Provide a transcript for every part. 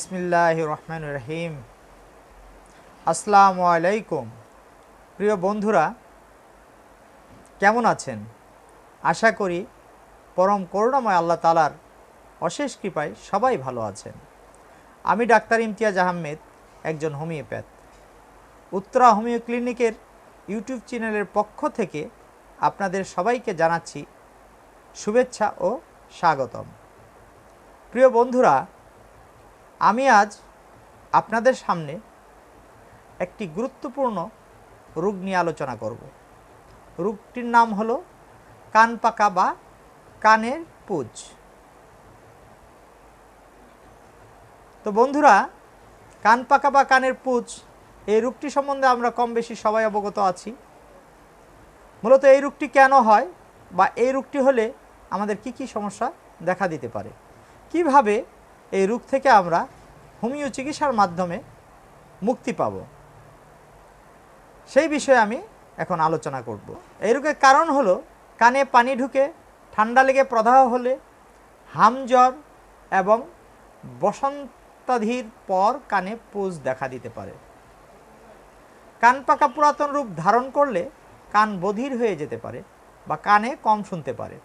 বিসমিল্লাহ রহমান রহিম আসসালামু আলাইকুম। প্রিয় বন্ধুরা, কেমন আছেন? আশা করি পরম করুণাময় আল্লাহ তালার অশেষ কৃপায় সবাই ভালো আছেন। আমি ডাক্তার ইমতিয়াজ আহমেদ, একজন হোমিওপ্যাথ। উত্তরা হোমিও ক্লিনিকের ইউটিউব চ্যানেলের পক্ষ থেকে আপনাদের সবাইকে জানাচ্ছি শুভেচ্ছা ও স্বাগতম। প্রিয় বন্ধুরা আমি আজ আপনাদের সামনে একটি গুরুত্বপূর্ণ রোগ নিয়ে আলোচনা করব। রোগটির নাম হলো কান পাকা বা কানের পুজ। তো বন্ধুরা, কান পাকা বা কানের পুজ, এই রোগটি সম্বন্ধে আমরা কম বেশি সবাই অবগত আছি। মূলত এই রোগটি কেন হয় বা এই রোগটি হলে আমাদের কি কি সমস্যা দেখা দিতে পারে? কীভাবে এই রোগ থেকে আমরা হোমিও চিকিৎসার মাধ্যমে মুক্তি পাব। সেই বিষয়ে আমি এখন আলোচনা করব। এই রোগের কারণ হলো, কানে পানি ঢুকে, ঠান্ডা লেগে প্রদাহ হলে হাম জ্বর এবং বসন্তাধির পর কানে পুজ দেখা দিতে পারে। কান পাকা পুরাতন রূপ ধারণ করলে কান বধির হয়ে যেতে পারে বা কানে কম শুনতে পারে।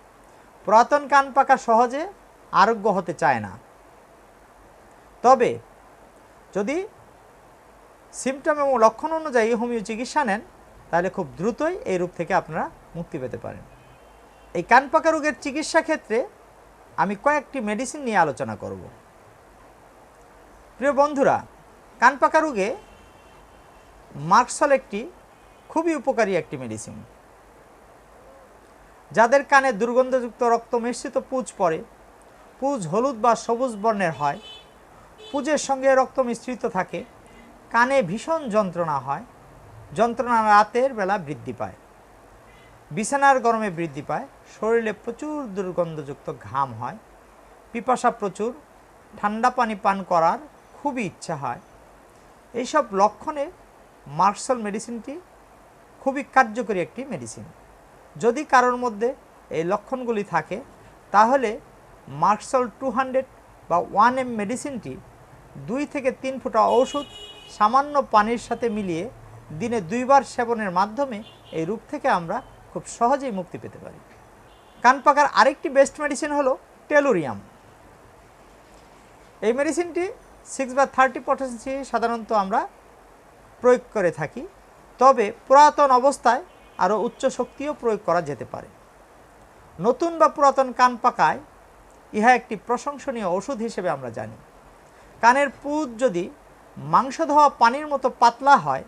পুরাতন কান পাকা সহজে আরোগ্য হতে চায় না। তবে যদি সিমটম এবং লক্ষণ অনুযায়ী হোমিও চিকিৎসা নেন, তাহলে খুব দ্রুতই এই রোগ থেকে আপনারা মুক্তি পেতে পারেন। এই কান পাকা রোগের চিকিৎসা ক্ষেত্রে আমি কয়েকটি মেডিসিন নিয়ে আলোচনা করব। প্রিয় বন্ধুরা কান পাকা রোগে মার্কসল একটি খুবই উপকারী একটি মেডিসিন যাদের কানে দুর্গন্ধযুক্ত রক্ত মিশ্রিত পুজ পড়ে, পুজ হলুদ বা সবুজ বর্ণের হয় পুজের সঙ্গে রক্ত মিশ্রিত থাকে, কানে ভীষণ যন্ত্রণা হয়, যন্ত্রণা রাতের বেলা বৃদ্ধি পায়, বিছানার গরমে বৃদ্ধি পায়, শরীরে প্রচুর দুর্গন্ধযুক্ত ঘাম হয়, পিপাসা প্রচুর, ঠান্ডা পানি পান করার খুবই ইচ্ছা হয়। এইসব লক্ষণে মার্শাল মেডিসিনটি খুবই কার্যকরী একটি মেডিসিন। যদি কারোর মধ্যে এই লক্ষণগুলি থাকে, তাহলে মার্শাল টু হান্ড্রেড বা ওয়ান এম মেডিসিনটি দুই থেকে তিন ফুটা ওষুধ সামান্য পানির সাথে মিলিয়ে দিনে দুইবার সেবনের মাধ্যমে এই রোগ থেকে আমরা খুব সহজেই মুক্তি পেতে পারি। কান পাকার আরেকটি বেস্ট মেডিসিন হলো টেলোরিয়াম। এই মেডিসিনটি সিক্স বা থার্টি পটেন্সি সাধারণত আমরা প্রয়োগ করে থাকি, তবে পুরাতন অবস্থায় আরও উচ্চ শক্তিও প্রয়োগ করা যেতে পারে। নতুন বা পুরাতন কান পাকায় ইহা একটি প্রশংসনীয় ওষুধ হিসেবে আমরা জানি। কানের পুজ যদি মাংস ধোয়া পানির মতো পাতলা হয়,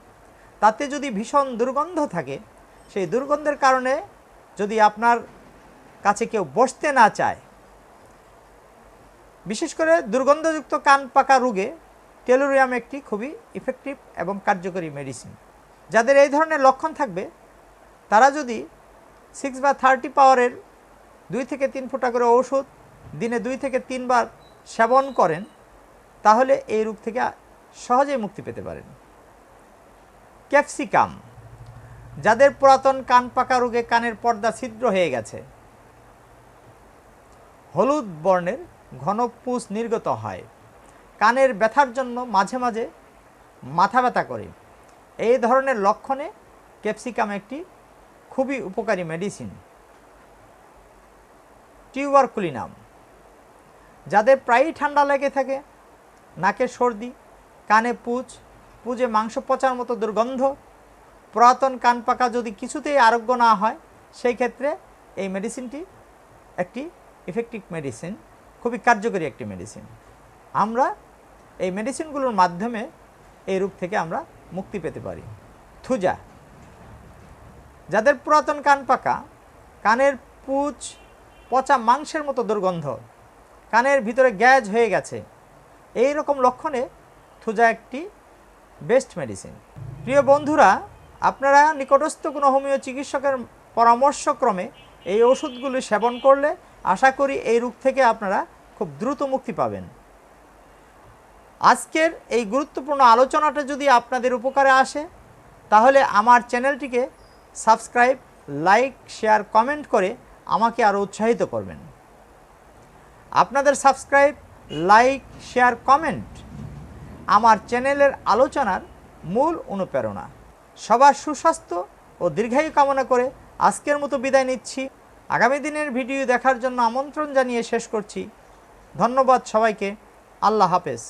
তাতে যদি ভীষণ দুর্গন্ধ থাকে, সেই দুর্গন্ধের কারণে যদি আপনার কাছে কেউ বসতে না চায়, বিশেষ করে দুর্গন্ধযুক্ত কান পাকা রোগে টেলোরিয়াম একটি খুবই ইফেক্টিভ এবং কার্যকরী মেডিসিন যাদের এই ধরনের লক্ষণ থাকবে, তারা যদি সিক্স বা থার্টি পাওয়ারের দুই থেকে তিন ফুটা করে ওষুধ দিনে দুই থেকে তিনবার সেবন করেন তাহলে এই রোগ থেকে সহজেই মুক্তি পেতে পারেন। ক্যাপসিকাম, যাদের পুরাতন কান পাকা রোগে কানের পর্দা ছিদ্র হয়ে গেছে। হলুদ বর্ণের ঘন পুষ নির্গত হয়। কানের ব্যথার জন্য মাঝে মাঝে মাথা ব্যথা করে। এই ধরনের লক্ষণে ক্যাপসিকাম একটি খুবই উপকারী মেডিসিন। টিউবারকুলিনাম, যাদের প্রায়ই ঠান্ডা লেগে থাকে নাকে সর্দি, কানে পুজ পুজে মাংস পচার মতো দুর্গন্ধ, পুরাতন কান পাকা যদি কিছুতেই আরোগ্য না হয়, সেই ক্ষেত্রে এই মেডিসিনটি একটি ইফেক্টিভ মেডিসিন খুবই কার্যকরী একটি মেডিসিন আমরা এই মেডিসিনগুলোর মাধ্যমে এই রোগ থেকে আমরা মুক্তি পেতে পারি। থুজা। যাদের পুরাতন কান পাকা, কানের পুচ, পচা মাংসের মতো দুর্গন্ধ, কানের ভিতরে গ্যাজ হয়ে গেছে এই রকম লক্ষণে থুজা একটি বেস্ট মেডিসিন প্রিয় বন্ধুরা, আপনারা নিকটস্থ কোনো হোমিও চিকিৎসকের পরামর্শক্রমে এই ওষুধগুলি সেবন করলে আশা করি এই রোগ থেকে আপনারা খুব দ্রুত মুক্তি পাবেন। আজকের এই গুরুত্বপূর্ণ আলোচনাটা যদি আপনাদের উপকারে আসে, তাহলে আমার চ্যানেলটিকে সাবস্ক্রাইব, লাইক, শেয়ার, কমেন্ট করে আমাকে আরও উৎসাহিত করবেন। আপনাদের সাবস্ক্রাইব লাইক, শেয়ার, কমেন্ট আমার চ্যানেলের আলোচনার মূল অনুপ্রেরণা। সবার সুস্বাস্থ্য ও দীর্ঘায়ু কামনা করে আজকের মতো বিদায় নিচ্ছি। আগামী দিনের ভিডিও দেখার জন্য আমন্ত্রণ জানিয়ে শেষ করছি। ধন্যবাদ সবাইকে। আল্লাহ হাফেজ।